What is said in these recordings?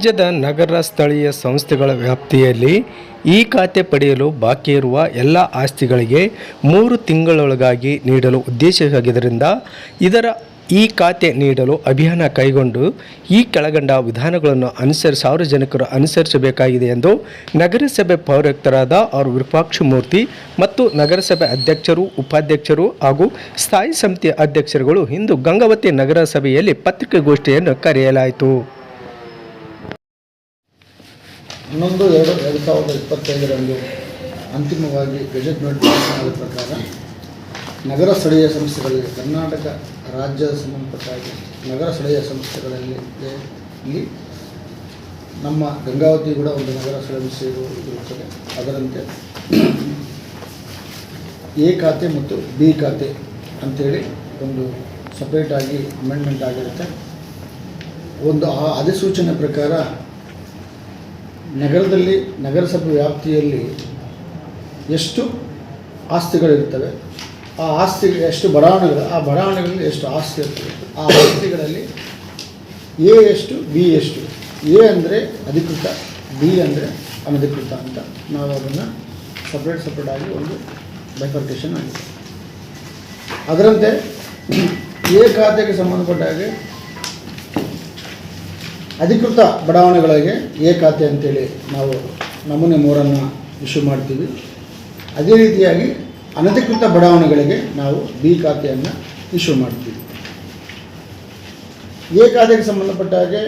ರಾಜ್ಯದ ನಗರ ಸ್ಥಳೀಯ ಸಂಸ್ಥೆಗಳ ವ್ಯಾಪ್ತಿಯಲ್ಲಿ ಈ ಖಾತೆ ಪಡೆಯಲು ಬಾಕಿ ಇರುವ ಎಲ್ಲ ಆಸ್ತಿಗಳಿಗೆ ಮೂರು ತಿಂಗಳೊಳಗಾಗಿ ನೀಡಲು ಉದ್ದೇಶಿಸಿದ್ದರಿಂದ ಇದರ ಈ ಖಾತೆ ನೀಡಲು ಅಭಿಯಾನ ಕೈಗೊಂಡು ಈ ಕೆಳಗಂಡ ವಿಧಾನಗಳನ್ನು ಅನುಸರಿ ಸಾರ್ವಜನಿಕರು ಅನುಸರಿಸಬೇಕಾಗಿದೆ ಎಂದು ನಗರಸಭೆ ಪೌರಾಯುಕ್ತರಾದ ಆರ್ ವಿರೂಪಾಕ್ಷಮೂರ್ತಿ ಮತ್ತು ನಗರಸಭೆ ಅಧ್ಯಕ್ಷರು, ಉಪಾಧ್ಯಕ್ಷರು ಹಾಗೂ ಸ್ಥಾಯಿ ಸಮಿತಿಯ ಅಧ್ಯಕ್ಷರುಗಳು ಇಂದು ಗಂಗಾವತಿ ನಗರಸಭೆಯಲ್ಲಿ ಪತ್ರಿಕಾಗೋಷ್ಠಿಯನ್ನು ಕರೆಯಲಾಯಿತು. ಹನ್ನೊಂದು ಎರಡು ಎರಡು ಸಾವಿರದ ಇಪ್ಪತ್ತೈದರಂದು ಅಂತಿಮವಾಗಿ ಗೆಜೆಟ್ ನೋಟಿಫಿಕೇಶನ್ ಪ್ರಕಾರ ನಗರ ಸ್ಥಳೀಯ ಸಂಸ್ಥೆಗಳಿಗೆ ಕರ್ನಾಟಕ ರಾಜ್ಯದ ಸಂಬಂಧಪಟ್ಟಾಗಿ ನಗರ ಸ್ಥಳೀಯ ಸಂಸ್ಥೆಗಳಲ್ಲಿ ಇಲ್ಲಿ ನಮ್ಮ ಗಂಗಾವತಿ ಕೂಡ ಒಂದು ನಗರ ಸ್ಥಳೀಯ ಸಂಸ್ಥೆ ಇರುತ್ತದೆ. ಅದರಂತೆ ಎ ಖಾತೆ ಮತ್ತು ಬಿ ಖಾತೆ ಅಂಥೇಳಿ ಒಂದು ಸಪ್ರೇಟಾಗಿ ಅಮೆಂಡ್ಮೆಂಟ್ ಆಗಿರುತ್ತೆ. ಒಂದು ಆ ಅಧಿಸೂಚನೆ ಪ್ರಕಾರ ನಗರದಲ್ಲಿ, ನಗರಸಭೆ ವ್ಯಾಪ್ತಿಯಲ್ಲಿ ಎಷ್ಟು ಆಸ್ತಿಗಳಿರ್ತವೆ ಆ ಆಸ್ತಿ, ಎಷ್ಟು ಬಡಾವಣೆಗಳು, ಆ ಬಡಾವಣೆಗಳಲ್ಲಿ ಎಷ್ಟು ಆಸ್ತಿ ಇರ್ತವೆ ಆ ಆಸ್ತಿಗಳಲ್ಲಿ ಎ ಎಷ್ಟು, ಬಿ ಎಷ್ಟು? ಎ ಅಂದರೆ ಅಧಿಕೃತ, ಬಿ ಅಂದರೆ ಅನಧಿಕೃತ ಅಂತ ನಾವು ಅದನ್ನು ಸಪ್ರೇಟ್ ಸಪ್ರೇಟ್ ಆಗಿ ಒಂದು ಬೈಫರ್ಕೇಷನ್ ಆಗಿದೆ. ಅದರಂತೆ, ಎ ಖಾತೆಗೆ ಸಂಬಂಧಪಟ್ಟ ಹಾಗೆ ಅಧಿಕೃತ ಬಡಾವಣೆಗಳಿಗೆ ಎ ಖಾತೆ ಅಂತೇಳಿ ನಾವು ನಮೂನೆ ಮೂರನ್ನು ಇಶ್ಯೂ ಮಾಡ್ತೀವಿ. ಅದೇ ರೀತಿಯಾಗಿ ಅನಧಿಕೃತ ಬಡಾವಣೆಗಳಿಗೆ ನಾವು ಬಿ ಖಾತೆಯನ್ನು ಇಶ್ಯೂ ಮಾಡ್ತೀವಿ. ಎ ಖಾತೆಗೆ ಸಂಬಂಧಪಟ್ಟ ಹಾಗೆ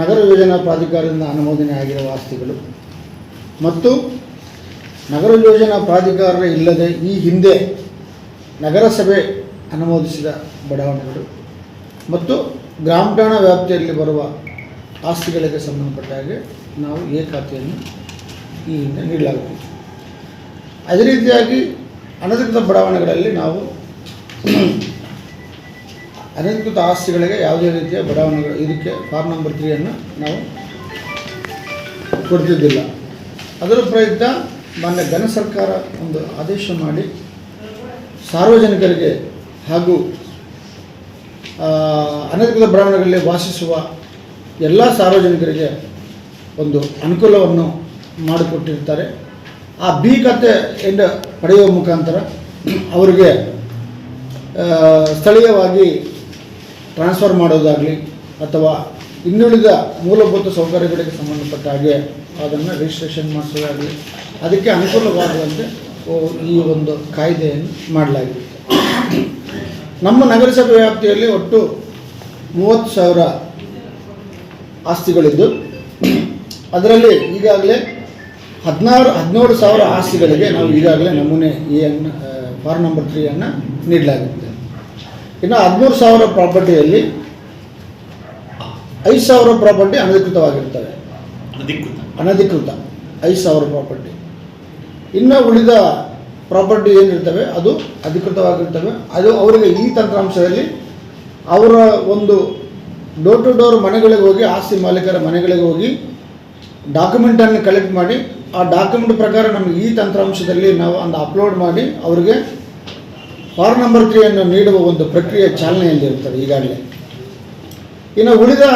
ನಗರ ಯೋಜನಾ ಪ್ರಾಧಿಕಾರದಿಂದ ಅನುಮೋದನೆ ಆಗಿರುವ ಆಸ್ತಿಗಳು ಮತ್ತು ನಗರ ಯೋಜನಾ ಪ್ರಾಧಿಕಾರ ಇಲ್ಲದೆ ಈ ಹಿಂದೆ ನಗರಸಭೆ ಅನುಮೋದಿಸಿದ ಬಡಾವಣೆಗಳು ಮತ್ತು ಗ್ರಾಮ ಠಾಣಾ ವ್ಯಾಪ್ತಿಯಲ್ಲಿ ಬರುವ ಆಸ್ತಿಗಳಿಗೆ ಸಂಬಂಧಪಟ್ಟ ಹಾಗೆ ನಾವು ಎ ಖಾತೆಯನ್ನು ಈ ಹಿಂದೆ ನೀಡಲಾಗುತ್ತದೆ. ಅದೇ ರೀತಿಯಾಗಿ ಅನಧಿಕೃತ ಬಡಾವಣೆಗಳಲ್ಲಿ ನಾವು ಅನಧಿಕೃತ ಆಸ್ತಿಗಳಿಗೆ ಯಾವುದೇ ರೀತಿಯ ಬಡಾವಣೆಗಳು, ಇದಕ್ಕೆ ಫಾರ್ಮ್ ನಂಬರ್ ತ್ರೀಯನ್ನು ನಾವು ಕೊಡ್ತಿದ್ದಿಲ್ಲ. ಅದರ ಪ್ರಯುಕ್ತ ಮಾನ್ಯ ಘನ ಸರ್ಕಾರ ಒಂದು ಆದೇಶ ಮಾಡಿ ಸಾರ್ವಜನಿಕರಿಗೆ ಹಾಗೂ ಅನಧಿಕೃತ ಬಡಾವಣೆಗಳಲ್ಲಿ ವಾಸಿಸುವ ಎಲ್ಲ ಸಾರ್ವಜನಿಕರಿಗೆ ಒಂದು ಅನುಕೂಲವನ್ನು ಮಾಡಿಕೊಟ್ಟಿರ್ತಾರೆ. ಆ ಬಿ ಖಾತೆಯಿಂದ ಪಡೆಯುವ ಮುಖಾಂತರ ಅವರಿಗೆ ಸ್ಥಳೀಯವಾಗಿ ಟ್ರಾನ್ಸ್ಫರ್ ಮಾಡೋದಾಗಲಿ ಅಥವಾ ಇನ್ನುಳಿದ ಮೂಲಭೂತ ಸೌಕರ್ಯಗಳಿಗೆ ಸಂಬಂಧಪಟ್ಟ ಹಾಗೆ ಅದನ್ನು ರಿಜಿಸ್ಟ್ರೇಷನ್ ಮಾಡಿಸೋದಾಗಲಿ ಅದಕ್ಕೆ ಅನುಕೂಲವಾಗುವಂತೆ ಈ ಒಂದು ಕಾಯ್ದೆಯನ್ನು ಮಾಡಲಾಗಿದೆ ನಮ್ಮ ನಗರಸಭೆ ವ್ಯಾಪ್ತಿಯಲ್ಲಿ ಒಟ್ಟು ಮೂವತ್ತು ಸಾವಿರ ಆಸ್ತಿಗಳಿದ್ದು. ಅದರಲ್ಲಿ ಈಗಾಗಲೇ ಹದಿನಾರು ಹದಿನೇಳು ಸಾವಿರ ಆಸ್ತಿಗಳಿಗೆ ನಾವು ಈಗಾಗಲೇ ನಮೂನೆ ಎನ್ನು ಫಾರ್ ನಂಬರ್ ತ್ರೀಯನ್ನು ನೀಡಲಾಗುತ್ತೆ. ಇನ್ನು ಹದಿಮೂರು ಸಾವಿರ ಪ್ರಾಪರ್ಟಿಯಲ್ಲಿ ಐದು ಸಾವಿರ ಪ್ರಾಪರ್ಟಿ ಅನಧಿಕೃತವಾಗಿರ್ತವೆ. ಅನಧಿಕೃತ ಅನಧಿಕೃತ. ಐದು ಸಾವಿರ ಪ್ರಾಪರ್ಟಿ. ಇನ್ನು ಉಳಿದ ಪ್ರಾಪರ್ಟಿ ಏನಿರ್ತವೆ ಅದು ಅಧಿಕೃತವಾಗಿರ್ತವೆ. ಅದು ಅವರಿಗೆ ಈ ತಂತ್ರಾಂಶದಲ್ಲಿ ಅವರ ಒಂದು ಡೋರ್ ಟು ಡೋರ್ ಮನೆಗಳಿಗೆ ಹೋಗಿ, ಆಸ್ತಿ ಮಾಲೀಕರ ಮನೆಗಳಿಗೆ ಹೋಗಿ ಡಾಕ್ಯುಮೆಂಟನ್ನು ಕಲೆಕ್ಟ್ ಮಾಡಿ, ಆ ಡಾಕ್ಯುಮೆಂಟ್ ಪ್ರಕಾರ ನಮಗೆ ಈ ತಂತ್ರಾಂಶದಲ್ಲಿ ನಾವು ಒಂದು ಅಪ್ಲೋಡ್ ಮಾಡಿ, ಅವರಿಗೆ ಫಾರ್ಮ್ ನಂಬರ್ ತ್ರೀಯನ್ನು ನೀಡುವ ಒಂದು ಪ್ರಕ್ರಿಯೆ ಚಾಲನೆಯಲ್ಲಿರುತ್ತದೆ ಈಗಾಗಲೇ. ಇನ್ನು ಉಳಿದ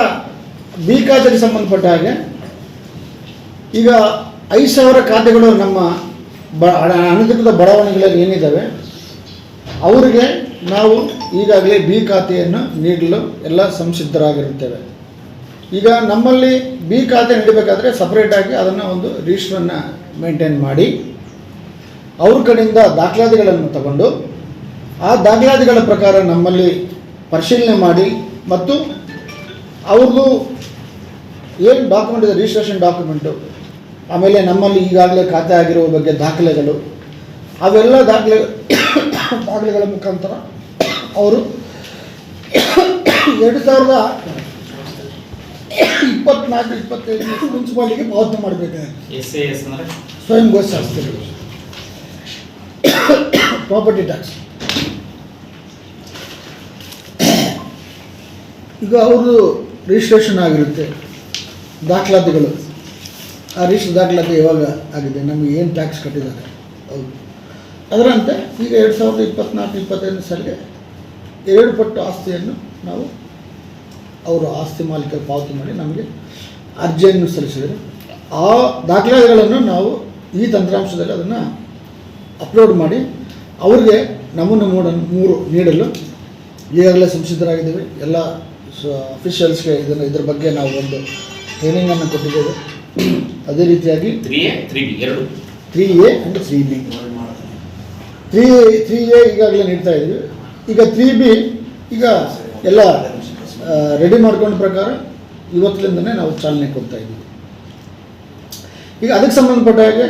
ಬಿ ಖಾತೆಗೆ ಸಂಬಂಧಪಟ್ಟ ಹಾಗೆ, ಈಗ ಐದು ಸಾವಿರ ಖಾತೆಗಳು ನಮ್ಮ ಬ ಅನಧಿಕೃತ ಬಡಾವಣೆಗಳಲ್ಲಿ ಏನಿದ್ದಾವೆ, ಅವರಿಗೆ ನಾವು ಈಗಾಗಲೇ ಬಿ ಖಾತೆಯನ್ನು ನೀಡಲು ಎಲ್ಲ ಸಂಸಿದ್ಧರಾಗಿರುತ್ತೇವೆ. ಈಗ ನಮ್ಮಲ್ಲಿ ಬಿ ಖಾತೆ ನೀಡಬೇಕಾದ್ರೆ ಸಪ್ರೇಟಾಗಿ ಅದನ್ನು ಒಂದು ರಿಜಿಸ್ಟ್ರನ್ನು ಮೇಂಟೈನ್ ಮಾಡಿ, ಅವ್ರ ಕಡೆಯಿಂದ ದಾಖಲಾತಿಗಳನ್ನು ತಗೊಂಡು, ಆ ದಾಖಲಾತಿಗಳ ಪ್ರಕಾರ ನಮ್ಮಲ್ಲಿ ಪರಿಶೀಲನೆ ಮಾಡಿ ಮತ್ತು ಅವ್ರದ್ದು ಏನು ಡಾಕ್ಯುಮೆಂಟ್ ಇದೆ ರಿಜಿಸ್ಟ್ರೇಷನ್ ಡಾಕ್ಯುಮೆಂಟು ಆಮೇಲೆ ನಮ್ಮಲ್ಲಿ ಈಗಾಗಲೇ ಖಾತೆ ಆಗಿರುವ ಬಗ್ಗೆ ದಾಖಲೆಗಳು, ಅವೆಲ್ಲ ದಾಖಲೆ ದಾಖಲೆಗಳ ಮುಖಾಂತರ ಅವರು ಎರಡು ಸಾವಿರದ ಇಪ್ಪತ್ನಾಲ್ಕು ಇಪ್ಪತ್ತೈದು ಮುನ್ಸಿಪಾಲಿಟಿಗೆ ಪಾವತಿ ಅಂದರೆ? ಸ್ವಯಂ ಘೋಷ ಸಂಸ್ಥೆಗಳು ಪ್ರಾಪರ್ಟಿ ಟ್ಯಾಕ್ಸ್ ಈಗ ಅವರು ರಿಜಿಸ್ಟ್ರೇಷನ್ ಆಗಿರುತ್ತೆ ದಾಖಲಾತಿಗಳು. ಆ ರಿಜಿಸ್ಟರ್ ದಾಖಲಾತಿ ಯಾವಾಗ ಆಗಿದೆ ನಮಗೆ ಏನು ಟ್ಯಾಕ್ಸ್ ಕಟ್ಟಿದ್ದಾರೆ? ಹೌದು. ಅದರಂತೆ ಈಗ ಎರಡು ಸಾವಿರದ ಇಪ್ಪತ್ನಾಲ್ಕು ಇಪ್ಪತ್ತೈದನೇ ಸಾಲಿಗೆ ಎರಡು ಪಟ್ಟು ಆಸ್ತಿಯನ್ನು ನಾವು ಅವರು ಆಸ್ತಿ ಮಾಲೀಕರು ಪಾವತಿ ಮಾಡಿ ನಮಗೆ ಅರ್ಜಿಯನ್ನು ಸಲ್ಲಿಸಿದರೆ ಆ ದಾಖಲೆಗಳನ್ನು ನಾವು ಈ ತಂತ್ರಾಂಶದಲ್ಲಿ ಅದನ್ನು ಅಪ್ಲೋಡ್ ಮಾಡಿ ಅವ್ರಿಗೆ ನಮ್ಮನ್ನು ಮೂಡ ಮೂರು ನೀಡಲು ಈಗಾಗಲೇ ಸಂಸಿದ್ಧರಾಗಿದ್ದೇವೆ ಎಲ್ಲ ಅಫಿಷಿಯಲ್ಸ್ಗೆ ಇದನ್ನು ಇದರ ಬಗ್ಗೆ ನಾವು ಒಂದು ಟ್ರೈನಿಂಗನ್ನು ಕೊಟ್ಟಿದ್ದೇವೆ. ಅದೇ ರೀತಿಯಾಗಿ ತ್ರೀ ಎ ತ್ರೀ ಬಿ ಎರಡು. Three A and three B three three A ಈಗಾಗಲೇ ನೀಡ್ತಾ ಇದ್ದೀವಿ. ಈಗ ತ್ರೀ ಬಿ ಈಗ ಎಲ್ಲ ರೆಡಿ ಮಾಡ್ಕೊಂಡ ಪ್ರಕಾರ ಇವತ್ತಿನಿಂದನೇ ನಾವು ಚಾಲನೆ ಕೊಡ್ತಾ ಇದ್ದೀವಿ. ಈಗ ಅದಕ್ಕೆ ಸಂಬಂಧಪಟ್ಟ ಹಾಗೆ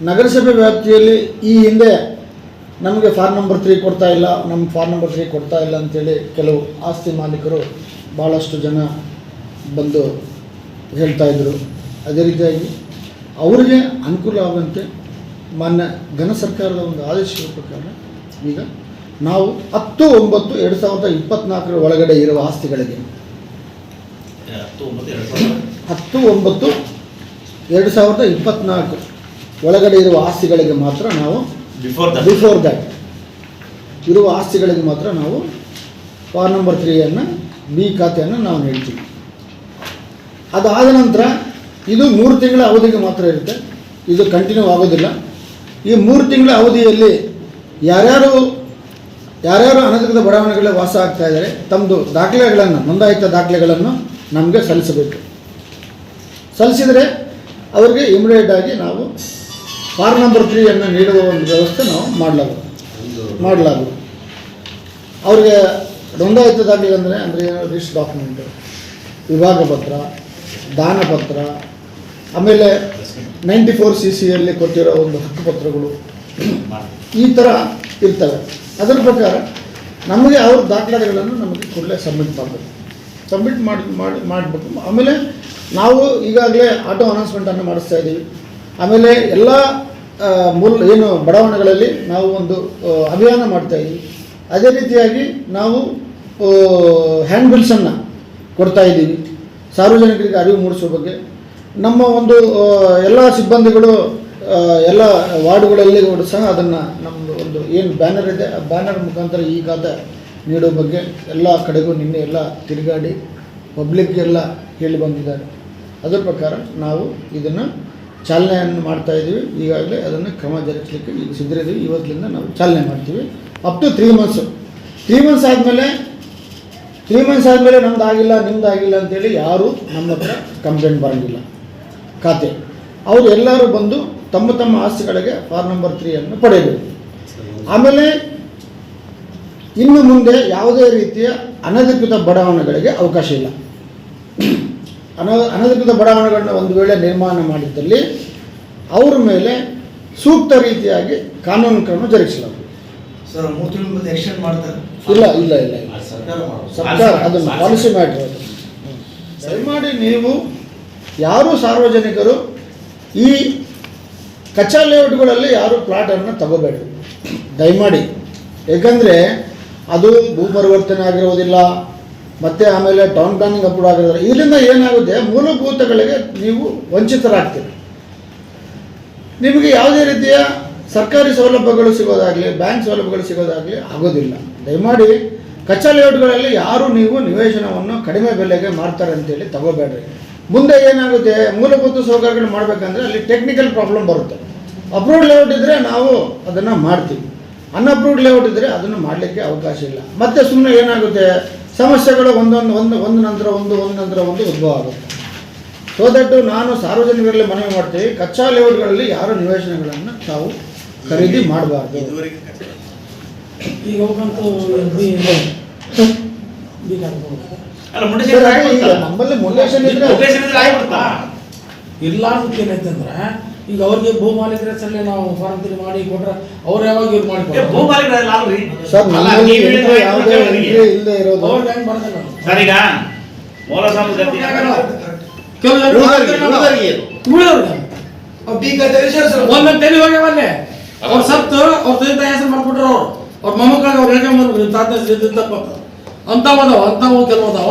ನಗರಸಭೆ ವ್ಯಾಪ್ತಿಯಲ್ಲಿ ಈ ಹಿಂದೆ ನಮಗೆ ಫಾರ್ಮ್ ನಂಬರ್ ತ್ರೀ ಕೊಡ್ತಾ ಇಲ್ಲ ನಮ್ಮ ಫಾರ್ಮ್ ನಂಬರ್ ತ್ರೀ ಕೊಡ್ತಾ ಇಲ್ಲ ಅಂತೇಳಿ ಕೆಲವು ಆಸ್ತಿ ಮಾಲೀಕರು ಭಾಳಷ್ಟು ಜನ ಬಂದು ಹೇಳ್ತಾ ಇದ್ದರು ಅದೇ ರೀತಿಯಾಗಿ ಅವರಿಗೆ ಅನುಕೂಲ ಆಗುವಂತೆ ಮಾನ್ಯ ಘನ ಸರ್ಕಾರದ ಒಂದು ಆದೇಶದ ಪ್ರಕಾರ ಈಗ ನಾವು ಹತ್ತು ಒಂಬತ್ತು ಎರಡು ಸಾವಿರದ ಇಪ್ಪತ್ನಾಲ್ಕರ ಒಳಗಡೆ ಇರುವ ಆಸ್ತಿಗಳಿಗೆ. ಹತ್ತು ಒಂಬತ್ತು ಎರಡು ಸಾವಿರದ ಇಪ್ಪತ್ನಾಲ್ಕು ಒಳಗಡೆ ಇರುವ ಆಸ್ತಿಗಳಿಗೆ ಮಾತ್ರ ನಾವು ಬಿಫೋರ್ ದ ಬಿಫೋರ್ ದ್ಯಾಟ್ ಇರುವ ಆಸ್ತಿಗಳಿಗೆ ಮಾತ್ರ ನಾವು ಫಾರ್ ನಂಬರ್ ತ್ರೀಯನ್ನು ಬಿ ಖಾತೆಯನ್ನು ನಾವು ನೀಡ್ತೀವಿ. ಅದಾದ ನಂತರ ಇದು ಮೂರು ತಿಂಗಳ ಅವಧಿಗೆ ಮಾತ್ರ ಇರುತ್ತೆ. ಇದು ಕಂಟಿನ್ಯೂ ಆಗೋದಿಲ್ಲ. ಈ ಮೂರು ತಿಂಗಳ ಅವಧಿಯಲ್ಲಿ ಯಾರ್ಯಾರು ಯಾರ್ಯಾರು ಅನಧಿಕೃತ ಬಡಾವಣೆಗಳಲ್ಲಿ ವಾಸ ಆಗ್ತಾ ಇದ್ದಾರೆ ತಮ್ಮದು ದಾಖಲೆಗಳನ್ನು, ನೋಂದಾಯಿತ ದಾಖಲೆಗಳನ್ನು ನಮಗೆ ಸಲ್ಲಿಸಬೇಕು. ಸಲ್ಲಿಸಿದರೆ ಅವರಿಗೆ ಇಮಿಡಿಯೇಟ್ ಆಗಿ ನಾವು ಫಾರ್ ನಂಬರ್ ತ್ರೀಯನ್ನು ನೀಡುವ ಒಂದು ವ್ಯವಸ್ಥೆ ನಾವು ಮಾಡಲಾಗ ಮಾಡಲಾಗುವುದು ಅವ್ರಿಗೆ ನೋಂದಾಯಿತ ದಾಖಲೆ ಅಂದರೆ ಅಂದರೆ ರಿಸ್ಟ್ ಡಾಕ್ಯುಮೆಂಟು ವಿಭಾಗ ಪತ್ರ, ದಾನ ಪತ್ರ, ಆಮೇಲೆ ನೈಂಟಿ ಫೋರ್ ಸಿ ಸಿಯಲ್ಲಿ ಕೊಟ್ಟಿರೋ ಒಂದು ಹಕ್ಕುಪತ್ರಗಳು ಈ ಥರ ಇರ್ತವೆ. ಅದರ ಪ್ರಕಾರ ನಮಗೆ ಅವ್ರ ದಾಖಲೆಗಳನ್ನು ನಮಗೆ ಕೂಡಲೇ ಸಬ್ಮಿಟ್ ಮಾಡಬೇಕು. ಸಬ್ಮಿಟ್ ಮಾಡಿ ಮಾಡಿ, ಮಾಡಬೇಕು. ಆಮೇಲೆ ನಾವು ಈಗಾಗಲೇ ಆಟೋ ಅನೌನ್ಸ್ಮೆಂಟನ್ನು ಮಾಡಿಸ್ತಾ ಇದ್ದೀವಿ. ಆಮೇಲೆ ಎಲ್ಲ ಮೂಲ, ಏನು ಬಡಾವಣೆಗಳಲ್ಲಿ ನಾವು ಒಂದು ಅಭಿಯಾನ ಮಾಡ್ತಾ ಇದ್ದೀವಿ. ಅದೇ ರೀತಿಯಾಗಿ ನಾವು ಹ್ಯಾಂಡ್ ಬಿಲ್ಸನ್ನು ಕೊಡ್ತಾ ಇದ್ದೀವಿ. ಸಾರ್ವಜನಿಕರಿಗೆ ಅರಿವು ಮೂಡಿಸೋ ಬಗ್ಗೆ. ನಮ್ಮ ಒಂದು ಎಲ್ಲ ಸಿಬ್ಬಂದಿಗಳು ಎಲ್ಲ ವಾರ್ಡ್ಗಳಲ್ಲಿ ಕೂಡ ಸಹ ಅದನ್ನು ನಮ್ಮದು ಏನು ಬ್ಯಾನರ್ ಇದೆ, ಆ ಬ್ಯಾನರ್ ಮುಖಾಂತರ ಈ ಖಾತೆ ನೀಡೋ ಬಗ್ಗೆ ಎಲ್ಲ ಕಡೆಗೂ ನಿನ್ನೆ ಎಲ್ಲ ತಿರುಗಾಡಿ ಪಬ್ಲಿಕ್ಗೆಲ್ಲ ಹೇಳಿ ಬಂದಿದ್ದಾರೆ. ಅದರ ಪ್ರಕಾರ ನಾವು ಇದನ್ನು ಚಾಲನೆಯನ್ನು ಮಾಡ್ತಾ ಇದ್ದೀವಿ. ಈಗಾಗಲೇ ಅದನ್ನು ಕ್ರಮ ಜರುಗಿಸಲಿಕ್ಕೆ ಈಗ ಸಿದ್ಧರಿದ್ದೀವಿ. ಇವತ್ತಿನಿಂದ ನಾವು ಚಾಲನೆ ಮಾಡ್ತೀವಿ. Up to three months three months ಆದಮೇಲೆ ತ್ರೀ ಮಂತ್ಸ್ ಆದಮೇಲೆ ನಮ್ದು ಆಗಿಲ್ಲ, ನಿಮ್ದು ಆಗಿಲ್ಲ ಅಂತೇಳಿ ಯಾರೂ ನಮ್ಮ ಹತ್ರ ಕಂಪ್ಲೇಂಟ್ ಬರೋಂಗಿಲ್ಲ. ಖಾತೆ. ಅವರು ಎಲ್ಲರೂ ಬಂದು ತಮ್ಮ ತಮ್ಮ ಆಸ್ತಿಗಳಿಗೆ ಫಾರ್ ನಂಬರ್ ತ್ರೀಯನ್ನು ಪಡೆಯಬೇಕು. ಆಮೇಲೆ ಇನ್ನು ಮುಂದೆ ಯಾವುದೇ ರೀತಿಯ ಅನಧಿಕೃತ ಬಡಾವಣೆಗಳಿಗೆ ಅವಕಾಶ ಇಲ್ಲ. ಅನ ಅನಧಿಕೃತ ಬಡಾವಣೆಗಳನ್ನ ಒಂದು ವೇಳೆ ನಿರ್ಮಾಣ ಮಾಡಿದ್ದಲ್ಲಿ ಅವ್ರ ಮೇಲೆ ಸೂಕ್ತ ರೀತಿಯಾಗಿ ಕಾನೂನು ಕ್ರಮ ಜರುಗಿಸಲಾಗುವುದು. ಸರ್ ಮೂರು ತಿಂಗಳ ಮುಂದೆ ಎಕ್ಸ್ಟೆಂಡ್ ಮಾಡ್ತಾರೆ ಇಲ್ಲ ಇಲ್ಲ. ಇಲ್ಲ ಸರ್ಕಾರ ಅದನ್ನು ಪಾಲಿಸಿ ಮ್ಯಾಟ್ರ್ ಅದು. ದಯಮಾಡಿ ನೀವು ಯಾರು ಸಾರ್ವಜನಿಕರು ಈ ಕಚ್ಚಾ ಲೇಔಟ್ಗಳಲ್ಲಿ ಯಾರು ಪ್ಲಾಟನ್ನು ತಗೋಬೇಡಿ ದಯಮಾಡಿ. ಏಕೆಂದರೆ ಅದು ಭೂ ಪರಿವರ್ತನೆ ಆಗಿರೋದಿಲ್ಲ, ಮತ್ತು ಆಮೇಲೆ ಟೌನ್ ಪ್ಲಾನಿಂಗ್ ಅಪ್ರೂವ್ ಆಗಿರೋದಿಲ್ಲ. ಇದರಿಂದ ಏನಾಗುತ್ತೆ? ಮೂಲಭೂತಗಳಿಗೆ ನೀವು ವಂಚಿತರಾಗ್ತೀರಿ. ನಿಮಗೆ ಯಾವುದೇ ರೀತಿಯ ಸರ್ಕಾರಿ ಸೌಲಭ್ಯಗಳು ಸಿಗೋದಾಗಲಿ ಬ್ಯಾಂಕ್ ಸೌಲಭ್ಯಗಳು ಸಿಗೋದಾಗಲಿ ಆಗೋದಿಲ್ಲ. ದಯಮಾಡಿ ಕಚ್ಚಾ ಲೇಔಟ್ಗಳಲ್ಲಿ ಯಾರು ನೀವು ನಿವೇಶನವನ್ನು ಕಡಿಮೆ ಬೆಲೆಗೆ ಮಾಡ್ತಾರೆ ಅಂತೇಳಿ ತಗೋಬೇಡ್ರಿ. ಮುಂದೆ ಏನಾಗುತ್ತೆ? ಮೂಲಭೂತ ಸೌಕರ್ಯಗಳು ಮಾಡಬೇಕಂದ್ರೆ ಅಲ್ಲಿ ಟೆಕ್ನಿಕಲ್ ಪ್ರಾಬ್ಲಮ್ ಬರುತ್ತೆ. ಅಪ್ರೂವ್ಡ್ ಲೇಔಟ್ ಇದ್ದರೆ ನಾವು ಅದನ್ನು ಮಾಡ್ತೀವಿ. ಅನ್ಅಪ್ರೂವ್ಡ್ ಲೇಔಟ್ ಇದ್ದರೆ ಅದನ್ನು ಮಾಡಲಿಕ್ಕೆ ಅವಕಾಶ ಇಲ್ಲ. ಮತ್ತೆ ಸುಮ್ಮನೆ ಏನಾಗುತ್ತೆ? ಸಮಸ್ಯೆಗಳು ಒಂದೊಂದು ಒಂದು ಒಂದು ನಂತರ ಒಂದು ಒಂದು ನಂತರ ಒಂದು ಉದ್ಭವ ಆಗುತ್ತೆ. ಸೊ ದಟ್ಟು ನಾನು ಸಾರ್ವಜನಿಕರಲ್ಲಿ ಮನವಿ ಮಾಡ್ತೀವಿ ಕಚ್ಚಾ ಲೇಔಟ್ಗಳಲ್ಲಿ ಯಾರು ನಿವೇಶನಗಳನ್ನು ತಾವು ಖರೀದಿ ಮಾಡಬಾರ್ದು. ನಮ್ಮಲ್ಲಿ ಮುನ್ನೇಷನ್ ಇಲ್ಲ ಅಂತ ಏನಾಯ್ತಂದ್ರೆ ಈಗ ಅವ್ರಿಗೆ ಭೂ ಮಾಲೀಕರ ಹೆಸರಲ್ಲಿ ನಾವು ಫಾರ್ಮ್ ತಿರಿ ಮಾಡಿ ಕೊಟ್ರೆ ಅವ್ರು ಯಾವಾಗ ಇವ್ರು ಮಾಡಿ ಭೂ ಮಾಲೀಕರಲ್ಲ ಸರ್ ಯಾವುದೇ ಅವ್ರಿಗೆ. ಎಂಟ್ರಿ ಇಲ್ಲದೆ ಇರೋದು. ಅವ್ರಿಗೆ ಹೆಂಗ್ ಬರ್ತದೆ ಸರ್ ಈಗ ಮೂಲ ಸಂಸ್ಕೃತಿ ಒಂದೊಂದು ತಲೆ ಅವ್ರು ಸತ್ತು ಅವ್ರ ತಂದೆ ಹೆಸರು ಮಾಡ್ಬಿಟ್ರು ಅವ್ರು. ಅವ್ರ ಮೊಮ್ಮಕ್ಕಳಿಗೆ ಅವ್ರು ಹೇಳ್ಕೊಂಬರ್ಬೇಕು ತಾತ ತಪ್ಪ. ಅಂತ ಅದಾವ ಅಂತ ಕೆಲವು ಅದಾವ.